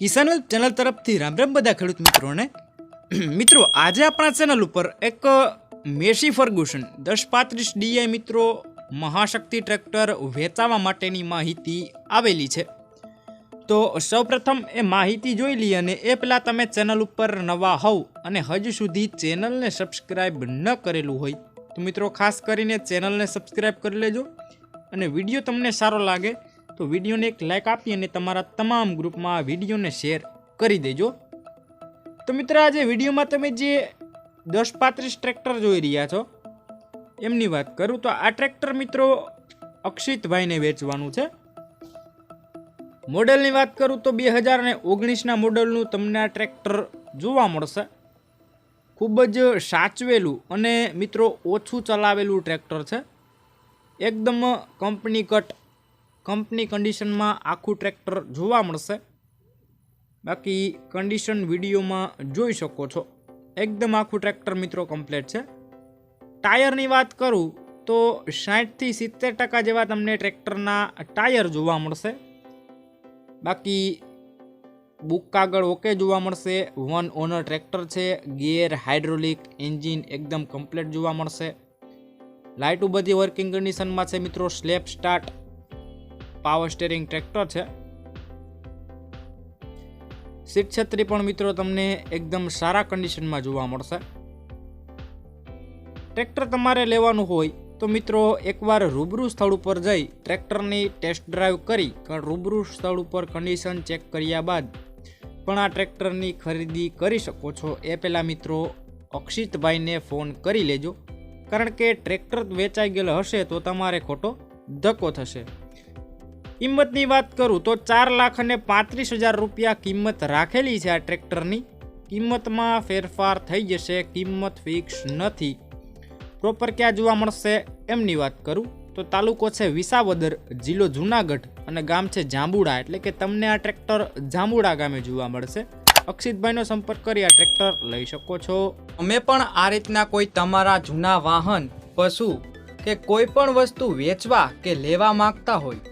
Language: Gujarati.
કિસાન વેલ્થ ચેનલ તરફથી રામ રામ બધા ખેડૂત મિત્રોને. મિત્રો, આજે આપણા ચેનલ ઉપર એક મેસી ફર્ગુસન, દસ પાંત્રીસ ડીઆઈ મિત્રો મહાશક્તિ ટ્રેક્ટર વેચાવા માટેની માહિતી આવેલી છે. તો સૌપ્રથમ એ માહિતી જોઈ લઈએ અને એ પહેલાં તમે ચેનલ ઉપર નવા હોવ અને હજુ સુધી ચેનલને સબસ્ક્રાઈબ ન કરેલું હોય, તો મિત્રો ખાસ કરીને ચેનલને સબસ્ક્રાઈબ કરી લેજો અને વીડિયો તમને સારો લાગે તો વિડીયોને એક લાઇક આપી અને તમારા તમામ ગ્રુપમાં આ વિડીયોને શેર કરી દેજો. તો મિત્ર, આજે વિડીયોમાં તમે જે દસ પાંત્રીસ ટ્રેક્ટર જોઈ રહ્યા છો, એમની વાત કરું. તો આ ટ્રેક્ટર મિત્રો અક્ષિતભાઈને વેચવાનું છે. મોડેલની વાત કરું તો બે હજાર ને ઓગણીસના મોડેલનું તમને આ ટ્રેક્ટર જોવા મળશે. ખૂબ જ સાચવેલું અને મિત્રો ઓછું ચલાવેલું ટ્રેક્ટર છે. એકદમ કંપની કટ કંપની કન્ડિશનમાં આખું ટ્રેક્ટર જોવા મળશે. બાકી કન્ડિશન વિડીયોમાં જોઈ શકો છો. એકદમ આખું ટ્રેક્ટર મિત્રો કમ્પ્લીટ છે. ટાયરની વાત કરું તો સાઠથી સિત્તેર ટકા જેવા તમને ટ્રેક્ટરના ટાયર જોવા મળશે. બાકી બુક કાગળ ઓકે જોવા મળશે. વન ઓનર ટ્રેક્ટર છે. ગિયર, હાઇડ્રોલિક, એન્જિન એકદમ કમ્પ્લીટ જોવા મળશે. લાઇટો બધી વર્કિંગ કન્ડિશનમાં છે મિત્રો self start. Power steering tractor છે. સીટ છત્રી પણ મિત્રો તમને એકદમ સારા કન્ડિશનમાં જોવા મળશે. ટ્રેક્ટર તમારે લેવાનું હોય તો મિત્રો એકવાર રૂબરૂ સ્થળ ઉપર જઈ ટ્રેક્ટરની ટેસ્ટ ડ્રાઈવ કરી રૂબરૂ સ્થળ ઉપર કન્ડિશન ચેક કર્યા બાદ પણ આ ટ્રેક્ટરની ખરીદી કરી શકો છો. એ પહેલાં મિત્રો અક્ષિતભાઈને ફોન કરી લેજો. કારણ કે ટ્રેક્ટર વેચાઈ ગયેલ હશે તો તમારે ખોટો ધક્કો થશે. કિંમતની વાત કરું તો ચાર લાખ અને પાંત્રીસ હજાર રૂપિયા કિંમત રાખેલી છે આ ટ્રેક્ટરની. કિંમતમાં ફેરફાર થઈ જશે, કિંમત ફિક્સ નથી. પ્રોપર ક્યાં જોવા મળશે એમની વાત કરું. તો તાલુકો છે વિસાવદર, જિલ્લો જુનાગઢ અને ગામ છે જાંબુડા. એટલે કે તમને આ ટ્રેક્ટર જાંબુડા ગામે જોવા મળશે. અક્ષિતભાઈનો સંપર્ક કરી આ ટ્રેક્ટર લઈ શકો છો. અમે પણ આ રીતના કોઈ તમારા જૂના વાહન, પશુ કે કોઈ પણ વસ્તુ વેચવા કે લેવા માંગતા હોય